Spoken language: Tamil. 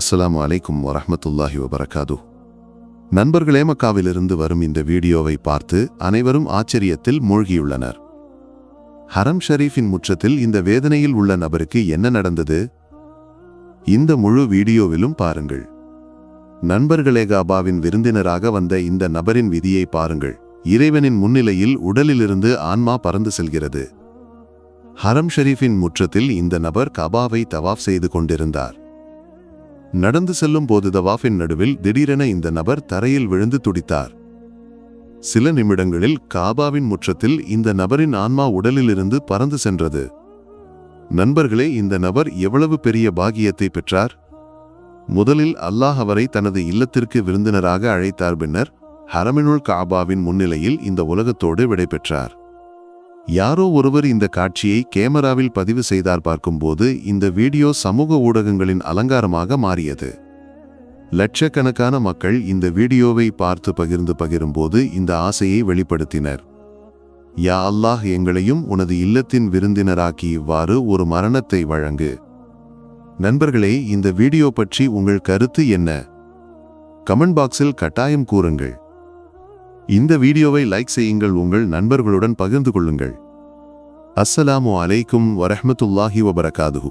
அஸ்லாம் அலைக்கும் வரமத்துல்லாஹி வபரகாது நண்பர்களே மக்காவிலிருந்து வரும் இந்த வீடியோவை பார்த்து அனைவரும் ஆச்சரியத்தில் மூழ்கியுள்ளனர். ஹரம் ஷரீஃபின் முற்றத்தில் இந்த வேதனையில் உள்ள நபருக்கு என்ன நடந்தது? இந்த முழு வீடியோவிலும் பாருங்கள். நண்பர்களே காபாவின் விருந்தினராக வந்த இந்த நபரின் விதியை பாருங்கள். இறைவனின் முன்னிலையில் உடலிலிருந்து ஆன்மா பறந்து செல்கிறது. ஹரம் ஷரீஃபின் முற்றத்தில் இந்த நபர் கபாவை தவாஃப் செய்து கொண்டிருந்தார். நடந்து செல்லும் போது தவாஃபின் நடுவில் திடீரென இந்த நபர் தரையில் விழுந்து துடித்தார். சில நிமிடங்களில் காபாவின் முற்றத்தில் இந்த நபரின் ஆன்மா உடலிலிருந்து பறந்து சென்றது. நண்பர்களே இந்த நபர் எவ்வளவு பெரிய பாகியத்தை பெற்றார்? முதலில் அல்லாஹ் அவரை தனது இல்லத்திற்கு விருந்தினராக அழைத்தார் பின்னர் ஹரமினுல் காபாவின் முன்னிலையில் இந்த உலகத்தோடு விடைபெற்றார். யாரோ ஒருவர் இந்த காட்சியை கேமராவில் பதிவு செய்தார் பார்க்கும்போது இந்த வீடியோ சமூக ஊடகங்களின் அலங்காரமாக மாறியது. லட்சக்கணக்கான மக்கள் இந்த வீடியோவை பார்த்து பகிர்ந்து பகிரும்போது இந்த ஆசையை வெளிப்படுத்தினர். யா அல்லாஹ் எங்களையும் உனது இல்லத்தின் விருந்தினராக்கி இவ்வாறு ஒரு மரணத்தை வழங்கு. நண்பர்களே இந்த வீடியோ பற்றி உங்கள் கருத்து என்ன? கமெண்ட் பாக்ஸில் கட்டாயம் கூறுங்கள். இந்த வீடியோவை லைக் செய்யுங்கள் உங்கள் நண்பர்களுடன் பகிர்ந்து கொள்ளுங்கள். அஸ்ஸலாமு அலைக்கும் வரஹமத்துல்லாஹி வபரகாதுஹூ.